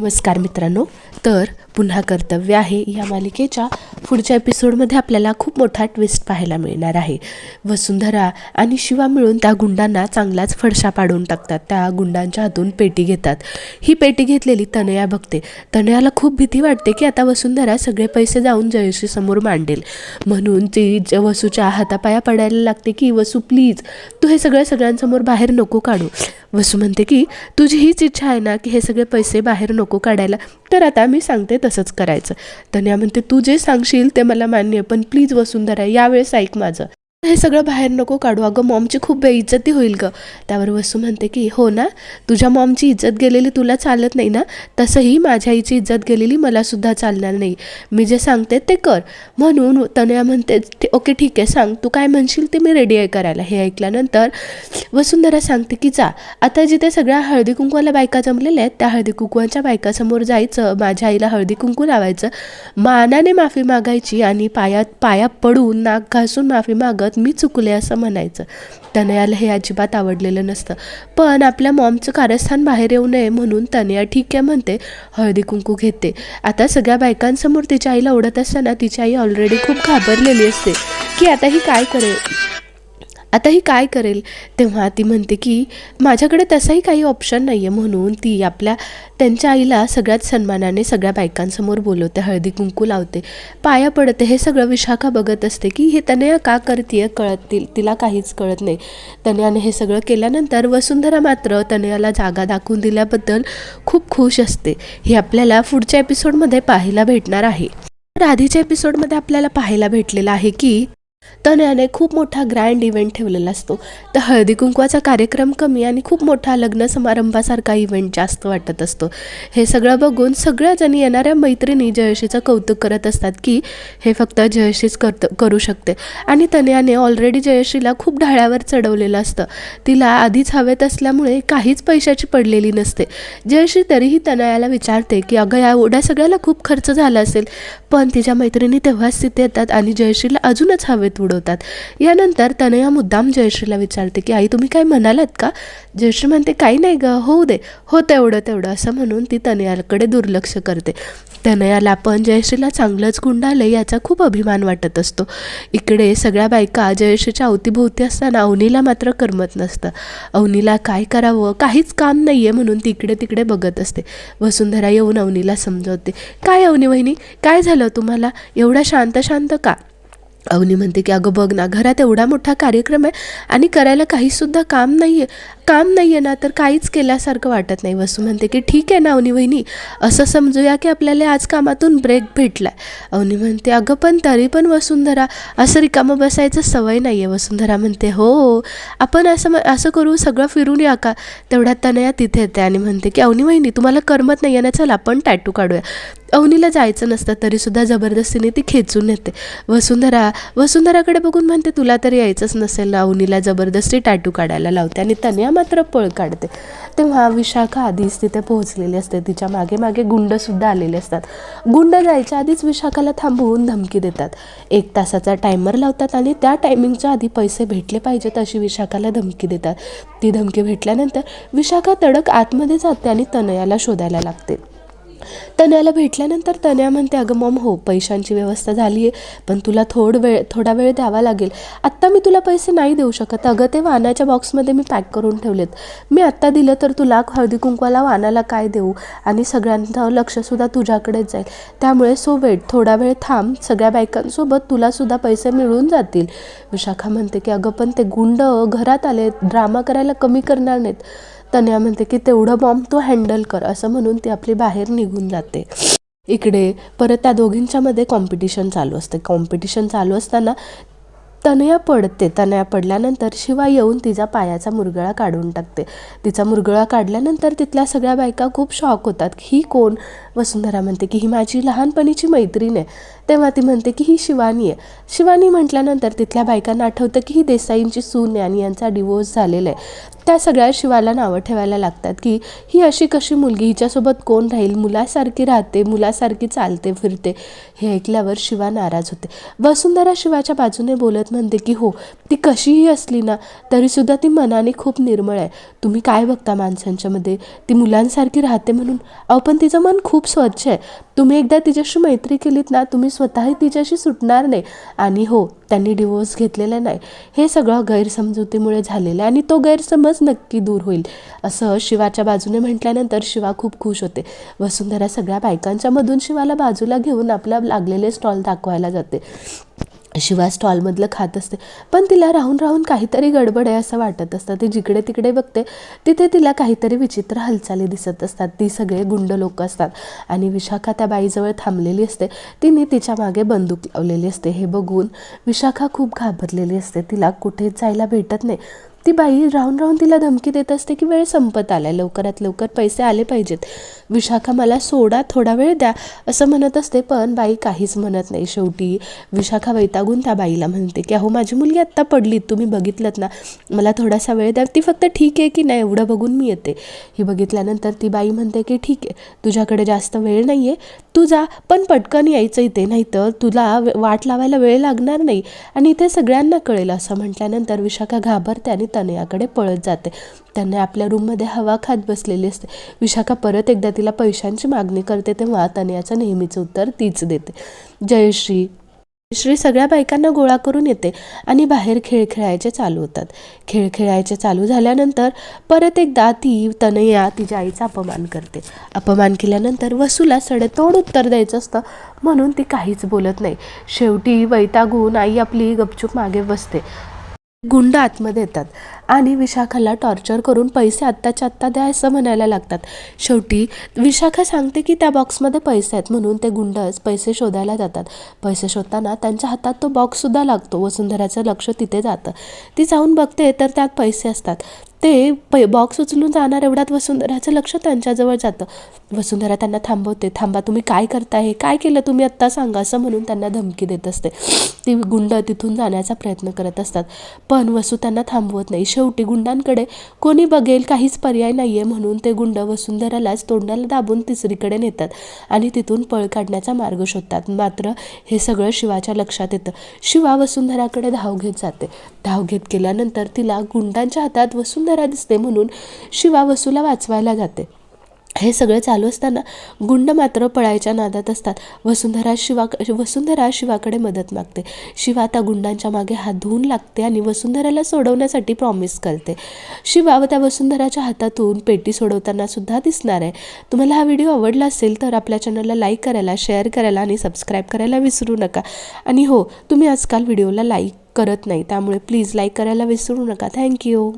नमस्कार मित्रांनो. तर पुन्हा कर्तव्य आहे या मालिकेच्या पुढच्या एपिसोडमध्ये आपल्याला खूप मोठा ट्विस्ट पाहायला मिळणार आहे. वसुंधरा आणि शिवा मिळून त्या गुंडांना चांगलाच फडशा पाडून टाकतात. त्या गुंडांच्या हातून पेटी घेतात. ही पेटी घेतलेली तनया बघते. तनयाला खूप भीती वाटते की आता वसुंधरा सगळे पैसे जाऊन जयश्री समोर मांडेल. म्हणून ती ज- वसूच्या हातापाया पडायला लागते की वसू प्लीज तू हे सगळं सगळ्यांसमोर बाहेर नको काढू. वसू म्हणते की तुझी हीच इच्छा आहे ना की हे सगळे पैसे बाहेर नको काढायला. तर आता मी सांगते तसंच करायचं. धन्या म्हणते तू जे सांगशील ते मला मान्य आहे पण प्लीज वसुंधरा यावेळेस ऐक माझं. हे सगळं बाहेर नको काढू. अगं मॉमची खूप बेइज्जती होईल ग. त्यावर वसू म्हणते की हो ना तुझ्या मॉमची इज्जत गेलेली तुला चालत नाही ना? तसंही माझ्या आईची इज्जत गेलेली मला सुद्धा चालणार नाही. मी जे सांगते ते कर. म्हणून तनया म्हणते "ते- ओके ठीक आहे सांग. तू काय म्हणशील ते मी रेडी आहे करायला. हे ऐकल्यानंतर वसुंधरा सांगते की जा. आता जिथे सगळ्या हळदी कुंकवाला बायका जमलेल्या आहेत त्या हळदी कुंकवाच्या बायकासमोर जायचं. माझ्या आईला हळदी कुंकू लावायचं. मानाने माफी मागायची आणि पायात पाया पडून नाक घासून माफी मागत मी चुकले असं म्हणायचं. तनयाला हे अजिबात आवडलेलं नसतं. पण आपल्या मॉमचं कारस्थान बाहेर येऊ नये म्हणून तनया ठीक आहे म्हणते हळदी कुंकू घेते. आता सगळ्या बायकांसमोर तिच्या आईला ओढत असताना तिची आई ऑलरेडी खूप घाबरलेली असते. की आता ही काय करेल? आता ही काय करेल? तेव्हा ती म्हणते की माझ्याकडे तसाही काही ऑप्शन नाही आहे म्हणून ती आपल्या त्यांच्या आईला सगळ्यात सन्मानाने सगळ्या बायकांसमोर बोलवते हळदी कुंकू लावते. पाया पडते हे सगळं विशाखा बघत असते की हे तनया का करते कळत तिला काहीच कळत नाही. तनयाने हे सगळं केल्यानंतर वसुंधरा मात्र तनयाला जागा दाखवून दिल्याबद्दल खूप खुश असते. हे आपल्याला पुढच्या एपिसोडमध्ये पाहायला भेटणार आहे. तर आधीच्या एपिसोडमध्ये आपल्याला पाहायला भेटलेलं आहे की तनयाने खूप मोठा ग्रँड इव्हेंट ठेवलेला असतो. तर हळदी कुंकवाचा कार्यक्रम कमी आणि खूप मोठा लग्न समारंभासारखा इव्हेंट जास्त वाटत असतो. हे सगळं बघून सगळ्या जणी येणाऱ्या मैत्रिणी जयशीचं कौतुक करत असतात की हे फक्त जयशीच करत करू शकते. आणि तनयाने ऑलरेडी जयश्रीला खूप ढाळ्यावर चढवलेलं असतं. तिला आधीच हवेत असल्यामुळे काहीच पैशाची पडलेली नसते. जयश्री तरीही तनयाला विचारते की अगं या एवढ्या सगळ्याला खूप खर्च झाला असेल. पण तिच्या मैत्रिणी तेव्हाच तिथे येतात आणि जयश्रीला अजूनच हवेत उडवतात. यानंतर तनया मुद्दाम जयश्रीला विचारते की आई तुम्ही काय म्हणालात का? जयश्री म्हणते काही नाही ग होऊ दे हो तेवढं तेवढं असं म्हणून ती तनयाकडे दुर्लक्ष करते. तनयाला पण जयश्रीला चांगलंच गुंडालं याचा खूप अभिमान वाटत असतो. इकडे सगळ्या बायका जयश्रीच्या अवतीभोवती असताना अवनीला मात्र करमत नसतं. अवनीला काय करावं काहीच काम नाही आहे म्हणून तिकडे तिकडे बघत असते. वसुंधरा येऊन अवनीला समजवते काय अवनी वहिनी काय झालं तुम्हाला? एवढा शांत शांत का? अवनी म्हणते की अगं बघ ना घरात एवढा मोठा कार्यक्रम आहे आणि करायला काहीसुद्धा काम नाही आहे काम नाही आहे ना तर काहीच केल्यासारखं वाटत नाही. वसू म्हणते की ठीक आहे ना अवनी वहिनी असं समजूया की आपल्याला आज कामातून ब्रेक भेटला आहे अवनी म्हणते अगं पण तरी पण वसुंधरा असं रिकामं बसायचं सवय नाही आहे वसुंधरा म्हणते हो, हो आपण असं म- असं करू सगळं फिरून या का? तेवढ्यात तनया तिथे येते आणि म्हणते की अवनी वहिनी तुम्हाला करमत नाही आहे ना चल आपण टॅटू काढूया. अवनीला जायचं नसतं तरीसुद्धा जबरदस्तीने ती खेचून येते वसुंधरा वसुंधराकडे बघून म्हणते तुला तर यायचंच नसेल ना अवनीला जबरदस्ती टॅटू काढायला लावते आणि तन्या मात्र पळ काढते. तेव्हा विशाखा आधीच तिथे पोहोचलेली असते. तिच्यामागे मागे गुंडसुद्धा आलेले असतात. गुंड जायच्या आधीच विशाखाला थांबवून धमकी देतात. एक तासाचा टायमर लावतात आणि त्या टायमिंगच्या आधी पैसे भेटले पाहिजेत अशी विशाखाला धमकी देतात. ती धमकी भेटल्यानंतर विशाखा तडक आतमध्ये जाते आणि तनयाला शोधायला लागते. तन्याला भेटल्यानंतर तन्या म्हणते अगं मॉम हो पैशांची व्यवस्था झाली आहे पण तुला थोड वेळ थोडा वेळ द्यावा लागेल. आत्ता मी तुला पैसे नाही देऊ शकत. अगं ते वानाच्या बॉक्समध्ये मी पॅक करून ठेवलेत. मी आत्ता दिलं तर तुला हळदी कुंकवाला वानाला काय देऊ? आणि सगळ्यांचं लक्षसुद्धा तुझ्याकडेच जाईल. त्यामुळे सो वेट थोडा वेळ थांब. सगळ्या बायकांसोबत तुलासुद्धा पैसे मिळून जातील. विशाखा म्हणते की अगं पण ते गुंड घरात आले ड्रामा करायला कमी करणार नाहीत. तन्या म्हणते की तेवढं बॉम्ब तू हँडल कर असं म्हणून ती आपली बाहेर निघून जाते. इकडे परत त्या दोघींच्यामध्ये कॉम्पिटिशन चालू असते. कॉम्पिटिशन चालू असताना तनया पडते. तनया पडल्यानंतर शिवा येऊन तिचा पायाचा मुरगळा काढून टाकते. तिचा मुरगळा काढल्यानंतर तिथल्या सगळ्या बायका खूप शॉक होतात ही कोण? वसुंधरा म्हणते की ही माझी लहानपणीची मैत्रीण आहे. तेव्हा ती म्हणते की ही शिवानी आहे. शिवानी म्हटल्यानंतर तिथल्या बायकांना आठवतं की ही देसाईंची सून आहे आणि यांचा डिवोर्स झालेला आहे. त्या सगळ्या शिवाला नावं ठेवायला लागतात की ही अशी कशी मुलगी हिच्यासोबत कोण राहील? मुलासारखी राहते मुलासारखी चालते फिरते. हे ऐकल्यावर शिवा नाराज होते. वसुंधरा शिवाच्या बाजूने बोलत म्हणते की हो ती कशीही असली ना तरीसुद्धा ती मनाने खूप निर्मळ आहे. तुम्ही काय बघता माणसांच्यामध्ये? ती मुलांसारखी राहते म्हणून? अहो पण तिचं मन खूप खूप स्वच्छ आहे. तुम्ही एकदा तिच्याशी मैत्री केलीत ना तुम्ही स्वतःही तिच्याशी सुटणार नाही. आणि हो त्यांनी डिवोर्स घेतलेला नाही. हे सगळं गैरसमजुतीमुळे झालेलं आहे. आणि तो गैरसमज नक्की दूर होईल. असं शिवाच्या बाजूने म्हटल्यानंतर शिवा खूप खुश होते. वसुंधरा सगळ्या बायकांच्या मधून शिवाला बाजूला घेऊन आपलं लागलेले स्टॉल दाखवायला जाते. शिवा स्टॉलमधलं खात असते. पण तिला राहून राहून काहीतरी गडबड आहे असं वाटत असतं. ती जिकडे तिकडे बघते तिथे तिला काहीतरी विचित्र हालचाली दिसत असतात. ती सगळे गुंड लोक असतात. आणि विशाखा त्या बाईजवळ थांबलेली असते. तिने तिच्यामागे बंदूक लावलेली असते. हे बघून विशाखा खूप घाबरलेली असते. तिला कुठेच जायला भेटत नाही. ती बाई राहून राहून तिला धमकी देत असते की वेळ संपत आला लवकरात लवकर पैसे आले पाहिजेत. विशाखा मला सोडा थोडा वेळ द्या असं म्हणत असते पण बाई काहीच म्हणत नाही शेवटी. विशाखा वैतागून त्या बाईला म्हणते की अहो माझी मुलगी आत्ता पडली तुम्ही बघितलं ना? मला थोडासा वेळ द्या ती फक्त ठीक आहे की नाही एवढं बघून मी येते. ही बघितल्यानंतर ती बाई म्हणते की ठीक आहे तुझ्याकडे जास्त वेळ नाही आहे तू जा पण पटकन यायचं इथे नाही तर तुला वाट लावायला वेळ लागणार नाही आणि इथे सगळ्यांना कळेल असं म्हटल्यानंतर विशाखा घाबरते आणि तनयाकडे पळत जाते. त्याने आपल्या रूममध्ये हवा खात बसलेली असते. विशाखा परत एकदा तिला पैशांची मागणी करते तेव्हा तनयाचं नेहमीचं उत्तर तीच देते. जयश्री श्री सगळ्या बायकांना गोळा करून येते आणि बाहेर खेळ खेळायचे चालू होतात. खेळ खेळायचे चालू झाल्यानंतर परत एकदा ती तनया तिच्या आईचा अपमान करते. अपमान केल्यानंतर वसूला सडेतोड उत्तर द्यायचं असतं. म्हणून ती काहीच बोलत नाही. शेवटी वैतागून आई आपली गपचूप मागे बसते. गुंड आतमध्ये येतात. आणि विशाखाला टॉर्चर करून पैसे आत्ताच्या आत्ता द्या असं म्हणायला लागतात. शेवटी विशाखा सांगते की त्या बॉक्समध्ये पैसे आहेत म्हणून ते गुंडच पैसे शोधायला जातात. पैसे शोधताना त्यांच्या हातात तो बॉक्ससुद्धा लागतो. वसुंधराचं लक्ष तिथे जातं. ती जाऊन बघते तर त्यात पैसे असतात. ते पै बॉक्स उचलून जाणार एवढ्यात वसुंधराचं लक्ष त्यांच्याजवळ जातं. वसुंधरा त्यांना थांबवते. थांबा तुम्ही काय करताय? काय केलं तुम्ही आत्ता सांगा असं म्हणून त्यांना धमकी देत असते. ती गुंड तिथून जाण्याचा प्रयत्न करत असतात. पण वसू त्यांना थांबवत नाही. शेवटी गुंडांकडे कोणी बघेल काहीच पर्याय नाही आहे म्हणून ते गुंड वसुंधरालाच तोंडाला दाबून तिसरीकडे नेतात आणि तिथून पळ काढण्याचा मार्ग शोधतात. मात्र हे सगळं शिवाच्या लक्षात येतं. शिवा वसुंधराकडे धाव घेत जाते. धाव घेत केल्यानंतर तिला गुंडांच्या हातात वसुंधरा दिसते म्हणून शिवा वसूला वाचवायला जाते. हे सगळं चालू असताना गुंड मात्र पळायच्या नादात असतात. वसुंधरा शिवा वसुंधरा शिवाकडे मदत मागते. शिवा त्या गुंडांच्या मागे हात धुवून लागते आणि वसुंधराला सोडवण्यासाठी प्रॉमिस करते. शिवा व त्या वसुंधराच्या हातातून पेटी सोडवताना सुद्धा दिसणार आहे. तुम्हाला हा व्हिडिओ आवडला असेल तर आपल्या चॅनलला लाईक करायला शेअर करायला आणि सबस्क्राईब करायला विसरू नका. आणि हो तुम्ही आजकाल व्हिडिओला लाईक करत नाही त्यामुळे प्लीज लाईक करायला विसरू नका. थँक्यू